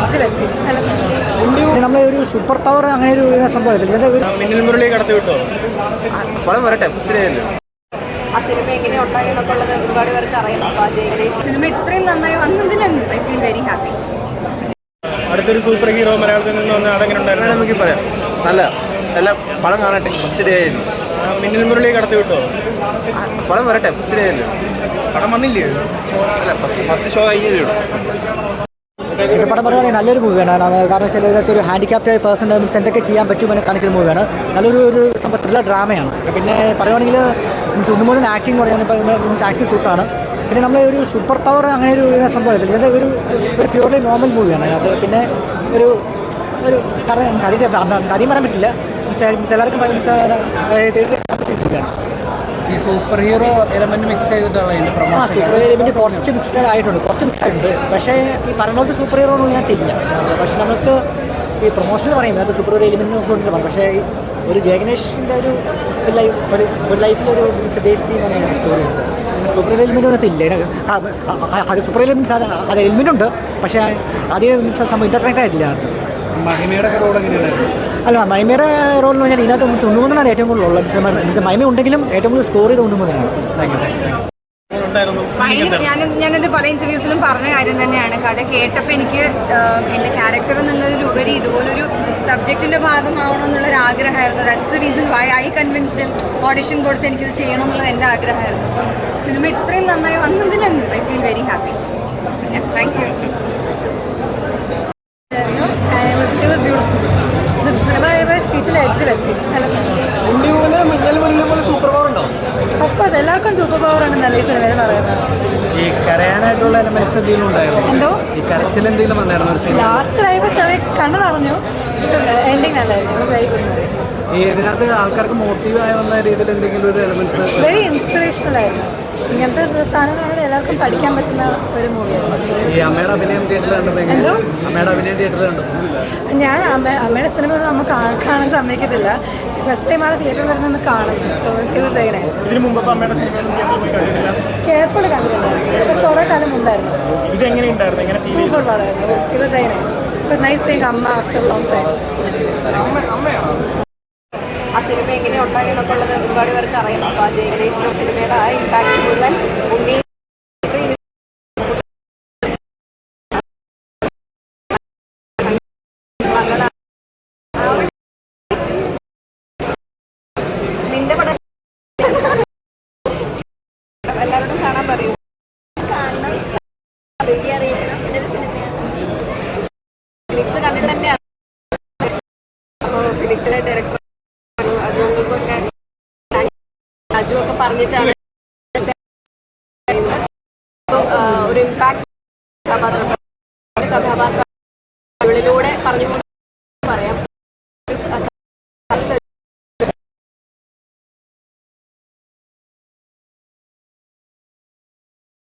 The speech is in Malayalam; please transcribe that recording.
എഡ്ജിലെത്തി. നല്ല നമ്മളെ ഒരു സൂപ്പർ പവർ അങ്ങനെ ഒരു സംഭവത്തിൽ ഇത് മിന്നൽ മുരളി കടത്തി വിട്ടോ? പടം വരട്ടെ ഫസ്റ്റ് ഡേ അല്ലേ? ആ സിനിമ എങ്ങനെ ഉണ്ടായി എന്നൊക്കെ ഉള്ളത് ഒരുപാട് പേർക്ക് അറിയാം. അപ്പോൾ ജയ ഗണേഷ് സിനിമ ഇത്രയും നന്നായി വന്നതിൽ ഐ ഫീൽ വെരി ഹാപ്പി. അടുത്തൊരു സൂപ്പർ ഹീറോ മലയാളത്തിൽ നിന്ന് വന്ന അതെങ്ങനെ ഉണ്ടായിരുന്നു? നമുക്ക് പറയാം. നല്ല നല്ല പടം കാണട്ടെ ഫസ്റ്റ് ഡേ ആയിരുന്നു. മിന്നൽ മുരളി കടത്തി വിട്ടോ? പടം വരട്ടെ ഫസ്റ്റ് ഡേ ആയിരുന്നു പടം വന്നില്ലേ? അല്ല ഫസ്റ്റ് ഫസ്റ്റ് ഷോ കഴിഞ്ഞേ ഉള്ളൂ ഇത് പടം പറയുകയാണെങ്കിൽ നല്ലൊരു മൂവിയാണ് കാരണം വെച്ചാൽ ഇതിനകത്ത് ഒരു ഹാൻഡിക്യാപ്റ്റായ പേഴ്സൺ മീൻസ് എന്തൊക്കെ ചെയ്യാൻ പറ്റുമെന്ന് കാണിക്കുന്ന മൂവിയാണ് നല്ലൊരു ഒരു സംഭവം ത്രില്ലർ ഡ്രാമയാണ് പിന്നെ പറയുകയാണെങ്കിൽ മീൻസ് ഉണ്ണിമോദൻ ആക്ടിങ് പറയുകയാണെങ്കിൽ മീൻസ് ആക്ടിങ് സൂപ്പറാണ് പിന്നെ നമ്മൾ ഒരു സൂപ്പർ പവർ അങ്ങനെ ഒരു സംഭവത്തിൽ ഇത് ഒരു ഒരു പ്യൂർലി നോർമൽ മൂവിയാണ് അതിനകത്ത് പിന്നെ ഒരു ഒരു കാരണം മീൻസ് അതിന്റെ പറയാൻ പറ്റില്ല മീൻസ് എല്ലാവർക്കും മീൻസ് തിയേറ്ററിൽ മൂവിയാണ് ഈ സൂപ്പർ ഹീറോ എലമെന്റ് മിക്സ് ചെയ്തിട്ടുള്ള ഇതിന്റെ ആ പ്രൊമോഷൻ സൂപ്പർ എലമെന്റ് കുറച്ച് മിക്സ്ഡ് ആയിട്ടുണ്ട് കുറച്ച് മിക്സ് ആയിട്ടുണ്ട്. പക്ഷേ ഈ പോലത്തെ സൂപ്പർ ഹീറോ ഒന്നും ഇതിനകത്തില്ല പക്ഷേ നമുക്ക് ഈ പ്രൊമോഷനിൽ പറയുന്നത് അത് സൂപ്പർ ഹീറോ എലിമെന്റ് കൊണ്ട് പറയും പക്ഷേ ഒരു ജയഗണേഷിന്റെ ഒരു ലൈഫ് ഒരു ഒരു ലൈഫിൽ ഒരു ബേസ് ചെയ്യുന്ന സ്റ്റോറി ചെയ്തത് സൂപ്പർ ഹീറോ എലിമെന്റ് ഒന്നും ഇല്ല അത് സൂപ്പർ എലിമെന്റ്സ് അത് അത് എലിമെന്റ് ഉണ്ട്. പക്ഷേ അതേ സംഭവം ഇന്റർകണക്ട് ആയിട്ടില്ല അത്. മഹിമയുടെ റോൾ എങ്ങനെയുണ്ടായിരുന്നു? അല്ല മൈമയുടെ റോൾ എന്ന് പറഞ്ഞാൽ ഇതിനകത്ത് മീൻസ് ഉണ്ണുമുതനാണ് ഏറ്റവും കൂടുതൽ ഉള്ളത്. മീൻസ് മൈമ ഉണ്ടെങ്കിലും ഏറ്റവും കൂടുതൽ സ്കോർ ചെയ്ത് ഉണ്ണുമുതനാണ് ഭയങ്കര. ഞാൻ ഞാനത് പല ഇന്റർവ്യൂസിലും പറഞ്ഞ കാര്യം തന്നെയാണ്. കഥ കേട്ടപ്പോൾ എനിക്ക് എന്റെ ക്യാരക്ടർ എന്നുള്ളതിലുപരി ഇതുപോലൊരു സബ്ജക്റ്റിന്റെ ഭാഗമാവണം എന്നുള്ളൊരു ആഗ്രഹമായിരുന്നു that's the reason why I convinced audition കൊടുത്ത് എനിക്കിത് ചെയ്യണമെന്നുള്ളത് എന്റെ ആഗ്രഹമായിരുന്നു. അപ്പം സിനിമ ഇത്രയും നന്നായി വന്നതിൽ ഐ ഫീൽ വെരി ഹാപ്പി ഉണ്ടോ? ഓഫ് കോഴ്സ് എല്ലാവർക്കും സൂപ്പർ പവർ ആണ് ഈ സിനിമയിൽ പറയുന്നത്? ഈ കരയാനായിട്ടുള്ള എലമെന്റ്സ് എന്തെങ്കിലും ഉണ്ടായിരുന്നു? എന്തോ? ഈ കരച്ചിൽ എന്തെങ്കിലും വന്നായിരുന്നു ഒരു ലാസ്റ്റ് ലൈഫ് ചെറിയ കണ്ണു നിറഞ്ഞു. എൻഡിങ് നല്ലായിരുന്നു. വെരി ഗുഡ് ഈ ഇതിനകത്ത് ആൾക്കാർക്ക് മോട്ടീവ് ആയി വന്ന രീതിയിൽ എന്തെങ്കിലും ഒരു എലമെന്റ്സ് വെരി ഇൻസ്പിറേഷണൽ ആയിരുന്നു. ഇങ്ങനത്തെ സാധനങ്ങളോട് എല്ലാവർക്കും പഠിക്കാൻ പറ്റുന്ന ഒരു മൂവിയാണ്? എന്തോ? ഞാൻ അമ്മ അമ്മയുടെ സിനിമ ഒന്നും നമുക്ക് കാണാൻ സമ്മതിക്കത്തില്ല. ഫസ്റ്റ് ടൈം ആണ് തിയേറ്ററിൽ വരുന്നത് കാണുന്നത് സോ കണ്ടിട്ടില്ല? കെയർഫുൾ കണ്ടിട്ടുണ്ടായിരുന്നു പക്ഷെ കുറേ കാലം മുമ്പായിരുന്നു. ഇത് എങ്ങനെ ഉണ്ടായിരുന്നു? എങ്ങനെ ഫീൽ സൂപ്പർ പടമായിരുന്നു. നൈസ് അമ്മ ആഫ്റ്റർ ലോങ് ടൈം ആ സിനിമ എങ്ങനെ ഉണ്ടായി എന്നൊക്കെ ഉള്ളത് ഒരുപാട് പേർക്ക് അറിയാം. അപ്പോൾ ജയ ഗണേഷ് സിനിമയുടെ ആ ഇമ്പാക്ട് മുഴുവൻ ഉണ്ണി ആ കണ്ടിട്ട് അപ്പോൾ ഡയറക്ടർ ഒക്കെ പറഞ്ഞിട്ടാണ് ഒരു ഇമ്പാക്ട് കഥാപാത്രം ഒരു കഥാപാത്രം ിലൂടെ പറഞ്ഞുകൊണ്ട്